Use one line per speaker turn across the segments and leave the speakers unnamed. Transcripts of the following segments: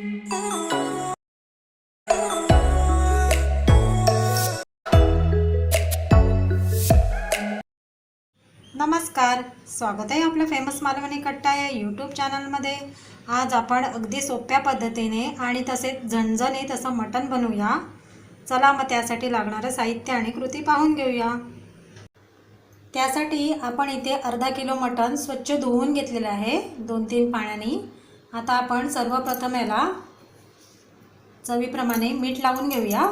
नमस्कार स्वागत आहे आपल्या फेमस मालवणी कट्टा या यूट्यूब चॅनलमध्ये आज आपण अगदी सोप्या पद्धतीने आणि तसेच झणझणीत असं मटण बनवूया. चला मग त्यासाठी लागणारं साहित्य आणि कृती पाहून घेऊया. त्यासाठी आपण इथे अर्धा किलो मटण स्वच्छ धुवून घेतलेलं आहे दोन तीन पाण्याने. आता आपण सर्वप्रथम याला चवीप्रमाणे मीठ लावून घेऊया.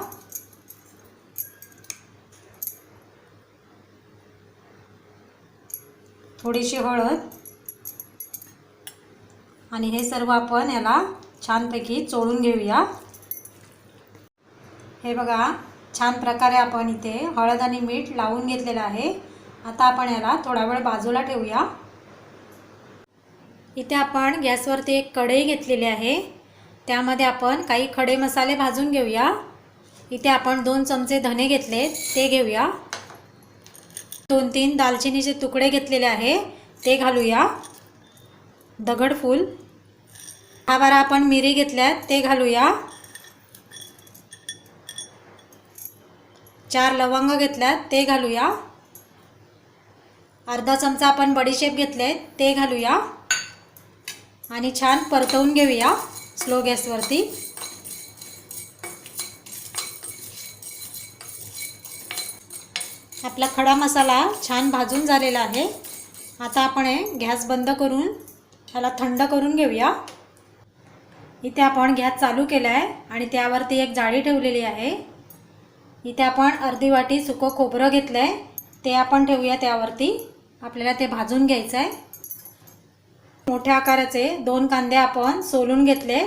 थोडीशी हळद. आणि हे सर्व आपण याला छानपैकी चोळून घेऊया. हे बघा छान प्रकारे आपण इथे हळद आणि मीठ लावून घेतलेलं आहे. आता आपण याला थोडा वेळ बाजूला ठेवूया. इथे आपण गॅसवरती एक कढई घेतलेली आहे. त्यामध्ये आपण काही खडे मसाले भाजून घेऊया. इथे आपण दोन चमचे धने घेतले ते घेऊया. दोन तीन दालचिनीचे तुकडे घेतलेले आहे ते घालूया. दगडफूल दहा बारा आपण मिरी घेतल्यात ते घालूया. चार लवंग घेतल्यात ते घालूया. अर्धा चमचा आपण बडीशेप घेतले ते घालूया. आणि छान परतवून घेऊया स्लो गॅसवरती आपला खडा मसाला छान भाजून झालेला आहे. आता आपण गॅस बंद करून ह्याला थंड करून घेऊया. इथे आपण गॅस चालू केला आहे आणि त्यावरती एक जाळी ठेवलेली आहे. इथे आपण अर्धी वाटी सुकं खोबरं घेतलं आहे ते आपण ठेवूया त्यावरती. आपल्याला ते भाजून घ्यायचं आहे मोठ्या आकाराचे दोन कांदे आपण सोलून घेतले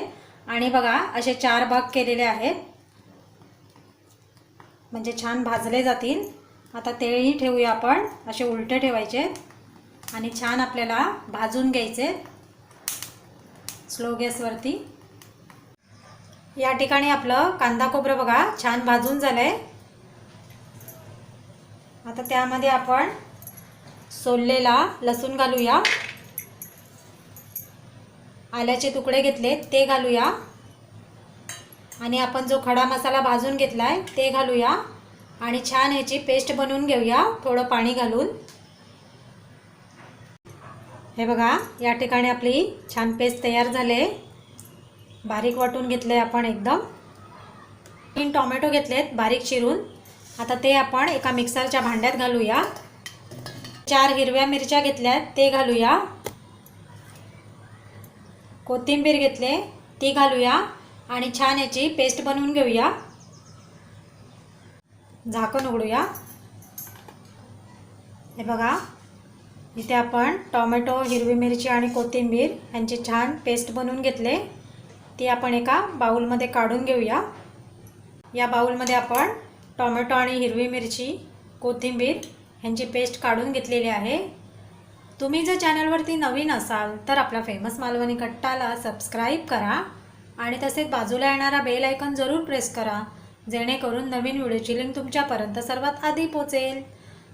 आणि बघा असे चार भाग केलेले आहेत. म्हणजे छान भाजले जातील. आता तेही ठेवूया आपण. असे उलटे ठेवायचे आणि छान आपल्याला भाजून घ्यायचे. स्लो गॅसवरती या ठिकाणी आपलं कांदा खोबरं बघा छान भाजून झालं आहे आता त्यामध्ये आपण सोललेला लसूण घालूया. आल्याचे तुकडे घेतले ते घालूया. आणि आपण जो खडा मसाला भाजून घेतला आहे ते घालूया. आणि छान ह्याची पेस्ट बनवून घेऊया थोडं पाणी घालून. हे बघा या ठिकाणी आपली छान पेस्ट तयार झाले. बारीक वाटून घेतले आपण एकदम. तीन टोमॅटो घेतलेत बारीक चिरून. आता ते आपण एका मिक्सरच्या भांड्यात घालूया. चार हिरव्या मिरच्या घेतल्यात ते घालूया. कोथिंबीर घेतले ती घालूया आणि छान याची पेस्ट बनवून घेऊया. झाकण उघडूया. हे बघा इथे आपण टॉमॅटो हिरवी मिरची आणि कोथिंबीर यांची छान पेस्ट बनवून घेतले. ती आपण एका बाऊलमध्ये काढून घेऊया. या बाऊलमध्ये आपण टॉमॅटो आणि हिरवी मिरची कोथिंबीर ह्यांची पेस्ट काढून घेतलेली आहे. तुम्ही जर चॅनलवरती नवीन असाल तर आपला फेमस मालवणी कट्टाला सबस्क्राईब करा आणि तसेच बाजूला येणारा बेल आयकॉन जरूर प्रेस करा जेणेकरून नवीन व्हिडिओची लिंक तुमच्यापर्यंत सर्वात आधी पोचेल.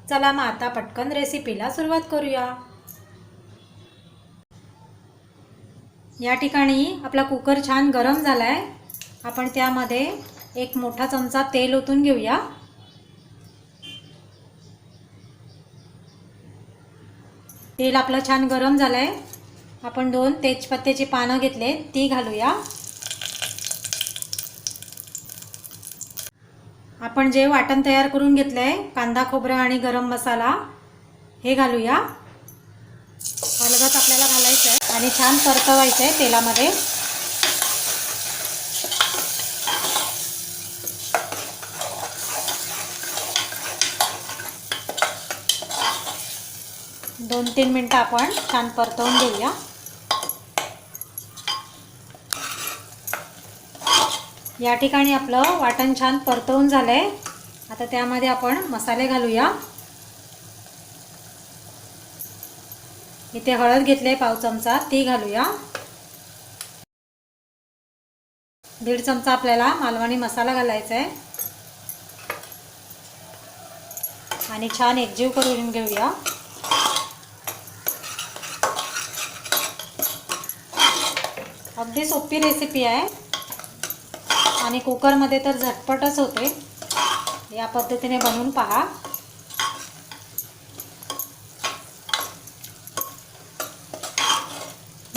चला मग आता पटकन रेसिपीला सुरुवात करूया. या ठिकाणी आपला कुकर छान गरम झाला आहे आपण त्यामध्ये एक मोठा चमचा तेल ओतून घेऊया. तेल आपलं छान गरम झालं आहे आपण दोन तेजपत्त्याची पानं घेतले ती घालूया. आपण जे वाटण तयार करून घेतलं आहे कांदा खोबरं आणि गरम मसाला हे घालूया. अलगत आपल्याला घालायचं आहे आणि छान परतवायचं आहे तेलामध्ये. दोन तीन मिनटं आपण छान परतवून घेऊया. या ठिकाणी आपलं वाटण छान परतवून झालं आहे आता त्यामध्ये आपण मसाले घालूया. इथे हळद घेतले पाव चमचा ती घालूया. दीड चमचा आपल्याला मालवणी मसाला घालायचा आहे आणि छान एकजीव करून घेऊया. अगदी सोपी रेसिपी आहे. आणि कुकरमध्ये तर झटपटच होते. या पद्धतीने बनवून पहा.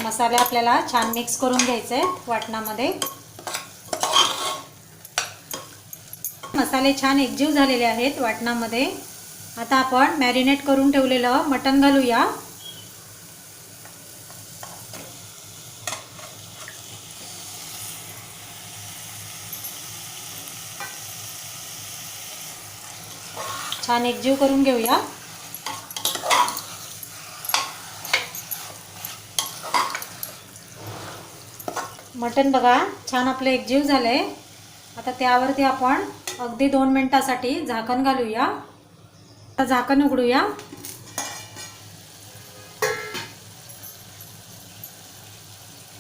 मसाले आपल्याला छान मिक्स करून घ्यायचे आहेत वाटणामध्ये. मसाले छान एकजीव झालेले आहेत वाटणामध्ये. आता आपण मॅरिनेट करून ठेवलेलं मटण घालूया. छान एकजीव करून घेऊया. मटण बघा छान आपलं एकजीव झालं आहे आता त्यावरती आपण अगदी दोन मिनटासाठी झाकण घालूया. आता झाकण उघडूया.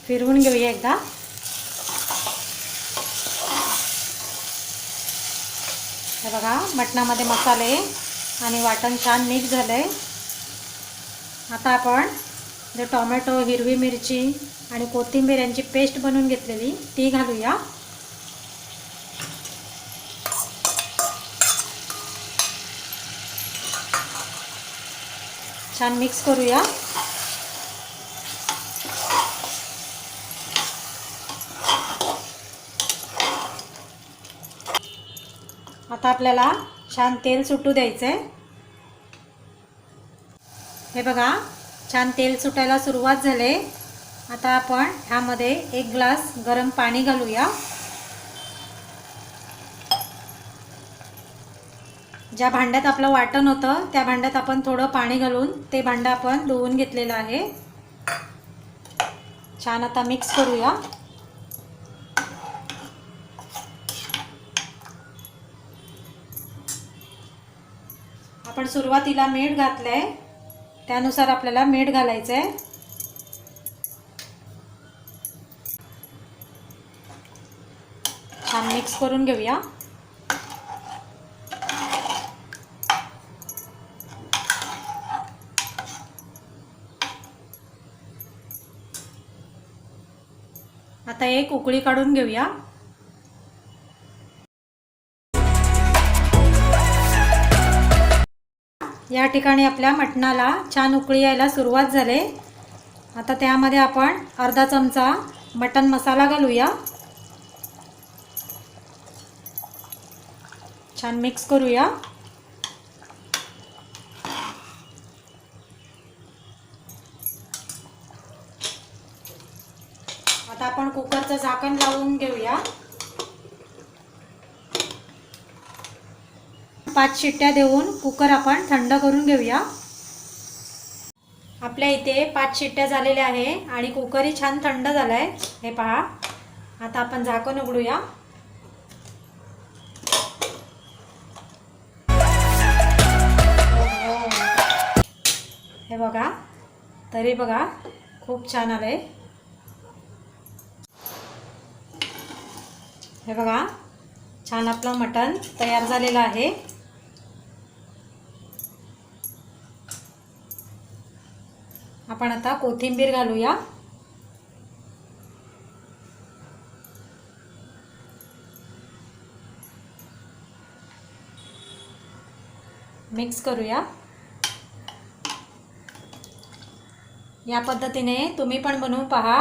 फिरवून घेऊया एकदा. हे बघा मटणामध्ये मसाले आणि वाटण छान मिक्स झालं आहे आता आपण जे टोमॅटो हिरवी मिरची आणि कोथिंबीर यांची पेस्ट बनवून घेतलेली ती घालूया. छान मिक्स करूया. आता आपल्याला छान तेल सुटू द्यायचं आहे हे बघा छान तेल सुटायला सुरुवात झाले. आता आपण ह्यामध्ये एक ग्लास गरम पाणी घालूया. ज्या भांड्यात आपलं वाटण होतं त्या भांड्यात आपण थोडं पाणी घालून ते भांडं आपण धुवून घेतलेलं आहे. छान आता मिक्स करूया. आपण सुरुवातीला मीठ घातलं आहे त्यानुसार आपल्याला मीठ घालायचं आहे छान मिक्स करून घेऊया. आता एक उकळी काढून घेऊया. या ठिकाणी आपल्या मटणाला छान उकळी यायला सुरुवात झाले. आता त्यामध्ये आपण अर्धा चमचा मटण मसाला घालूया. छान मिक्स करूया. आता आपण कुकरचं झाकण लावून घेऊया. पाच शिट्ट्या देऊन कुकर आपण थंड करून घेऊया. आपल्या इथे पाच शिट्ट्या झालेल्या आहे आणि कुकरही छान थंड झाला आहे हे पहा. आता आपण झाकण उघडूया. हे बघा. तरी बघा खूप छान आलं आहे हे बघा. छान आपलं मटण तयार झालेलं आहे. आपण आता कोथिंबीर घालूया. मिक्स करूया. या पद्धतीने तुम्ही पण बनवून पहा.